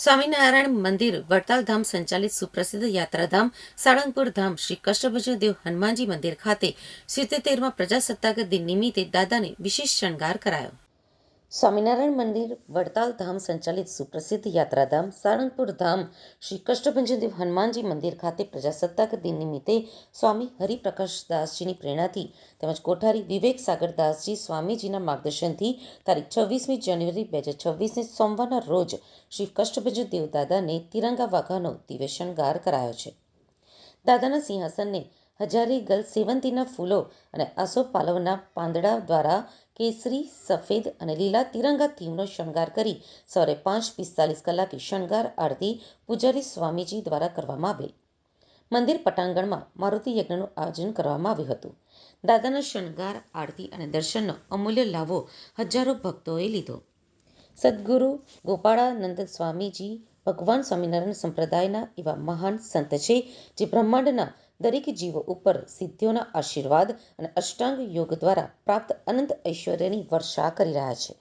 સ્વામિનારાયણ મંદિર, વડતાલ ધામ સંચાલિત સુપ્રસિદ્ધ યાત્રાધામ, સાળંગપુર ધામ શ્રી કષ્ટભંજન દેવ હનુમાનજી મંદિર ખાતે સિત્તેરમાં પ્રજાસત્તાક દિન નિમિત્તે દાદાને વિશેષ શણગાર કરાયો. સ્વામિનારાયણ મંદિર, વડતાલ ધામ સંચાલિત સુપ્રસિદ્ધ યાત્રાધામ, સાળંગપુર ધામ, શ્રી કષ્ટભંજન દેવ હનુમાનજી મંદિર ખાતે પ્રજાસત્તાક દિન નિમિત્તે સ્વામી હરિપ્રકાશદાસજીની પ્રેરણાથી તેમજ કોઠારી વિવેક સાગરદાસજી સ્વામીજીના માર્ગદર્શનથી તારીખ છવ્વીસમી જાન્યુઆરી બે હજાર છવ્વીસને સોમવારના રોજ શ્રી કષ્ટભંજન દેવ દાદાને તિરંગા વાઘાનો દિવ્ય શણગાર કરાયો છે. દાદાના સિંહાસનને હજારી ગર્લ સેવંતીના ફૂલો અને આસોપાલવના પાંદડા દ્વારા કેસરી, સફેદ અને લીલા તિરંગા થીમનો શણગાર કરી સવારે પાંચ પિસ્તાલીસ કલાકે શણગાર આરતી પૂજારી સ્વામીજી દ્વારા કરવામાં આવેલ. મંદિર પટાંગણમાં મારુતિ યજ્ઞનું આયોજન કરવામાં આવ્યું હતું. દાદાના શણગાર, આરતી અને દર્શનનો અમૂલ્ય લાવો હજારો ભક્તોએ લીધો. સદગુરુ ગોપાળાનંદ સ્વામીજી ભગવાન સ્વામિનારાયણ સંપ્રદાયના એવા મહાન સંત છે, જે બ્રહ્માંડના દરેક જીવો ઉપર સિદ્ધિઓના આશીર્વાદ અને અષ્ટાંગ યોગ દ્વારા પ્રાપ્ત અનંત ઐશ્વર્યની વર્ષા કરી રહ્યા છે.